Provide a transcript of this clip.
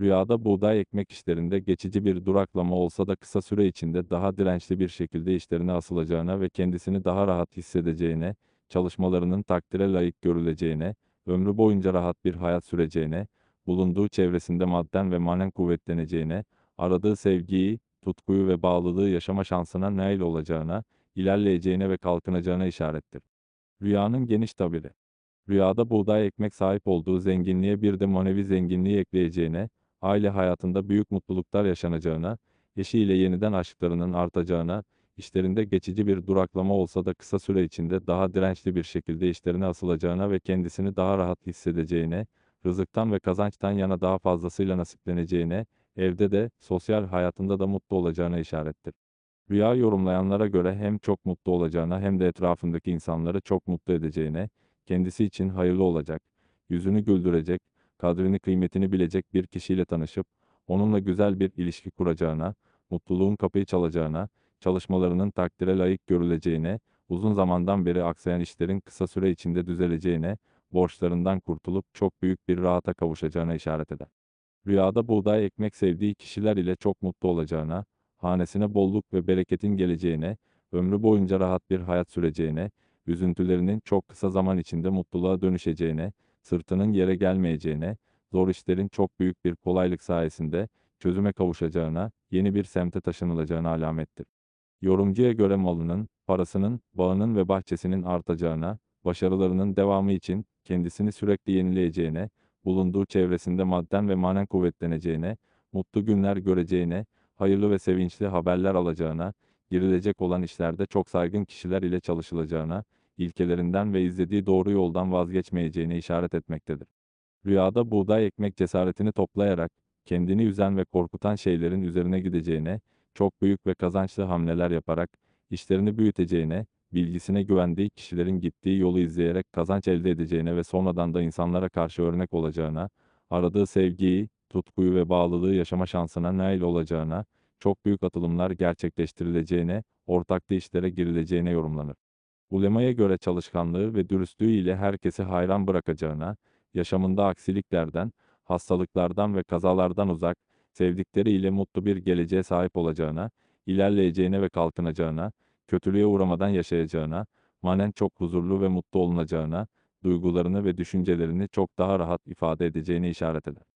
Rüyada buğday ekmek işlerinde geçici bir duraklama olsa da kısa süre içinde daha dirençli bir şekilde işlerine asılacağına ve kendisini daha rahat hissedeceğine, çalışmalarının takdire layık görüleceğine, ömrü boyunca rahat bir hayat süreceğine, bulunduğu çevresinde madden ve manen kuvvetleneceğine, aradığı sevgiyi, tutkuyu ve bağlılığı yaşama şansına nail olacağına, ilerleyeceğine ve kalkınacağına işarettir. Rüyanın geniş tabiri. Rüyada buğday ekmek sahip olduğu zenginliğe bir de manevi zenginliği ekleyeceğine, aile hayatında büyük mutluluklar yaşanacağına, eşiyle yeniden aşklarının artacağına, işlerinde geçici bir duraklama olsa da kısa süre içinde daha dirençli bir şekilde işlerine asılacağına ve kendisini daha rahat hissedeceğine, rızıktan ve kazançtan yana daha fazlasıyla nasipleneceğine, evde de, sosyal hayatında da mutlu olacağına işarettir. Rüya yorumlayanlara göre hem çok mutlu olacağına hem de etrafındaki insanları çok mutlu edeceğine, kendisi için hayırlı olacak, yüzünü güldürecek, kadrini kıymetini bilecek bir kişiyle tanışıp, onunla güzel bir ilişki kuracağına, mutluluğun kapıyı çalacağına, çalışmalarının takdire layık görüleceğine, uzun zamandan beri aksayan işlerin kısa süre içinde düzeleceğine, borçlarından kurtulup çok büyük bir rahata kavuşacağına işaret eder. Rüyada buğday ekmek sevdiği kişiler ile çok mutlu olacağına, hanesine bolluk ve bereketin geleceğine, ömrü boyunca rahat bir hayat süreceğine, üzüntülerinin çok kısa zaman içinde mutluluğa dönüşeceğine, sırtının yere gelmeyeceğine, zor işlerin çok büyük bir kolaylık sayesinde çözüme kavuşacağına, yeni bir semte taşınılacağına alamettir. Yorumcuya göre malının, parasının, bağının ve bahçesinin artacağına, başarılarının devamı için kendisini sürekli yenileyeceğine, bulunduğu çevresinde madden ve manen kuvvetleneceğine, mutlu günler göreceğine, hayırlı ve sevinçli haberler alacağına, girilecek olan işlerde çok saygın kişiler ile çalışılacağına, ilkelerinden ve izlediği doğru yoldan vazgeçmeyeceğine işaret etmektedir. Rüyada buğday ekmek cesaretini toplayarak, kendini üzen ve korkutan şeylerin üzerine gideceğine, çok büyük ve kazançlı hamleler yaparak, işlerini büyüteceğine, bilgisine güvendiği kişilerin gittiği yolu izleyerek kazanç elde edeceğine ve sonradan da insanlara karşı örnek olacağına, aradığı sevgiyi, tutkuyu ve bağlılığı yaşama şansına nail olacağına, çok büyük atılımlar gerçekleştirileceğine, ortaklı işlere girileceğine yorumlanır. Ulemaya göre çalışkanlığı ve dürüstlüğü ile herkesi hayran bırakacağına, yaşamında aksiliklerden, hastalıklardan ve kazalardan uzak, sevdikleriyle mutlu bir geleceğe sahip olacağına, ilerleyeceğine ve kalkınacağına, kötülüğe uğramadan yaşayacağına, manen çok huzurlu ve mutlu olunacağına, duygularını ve düşüncelerini çok daha rahat ifade edeceğine işaret eder.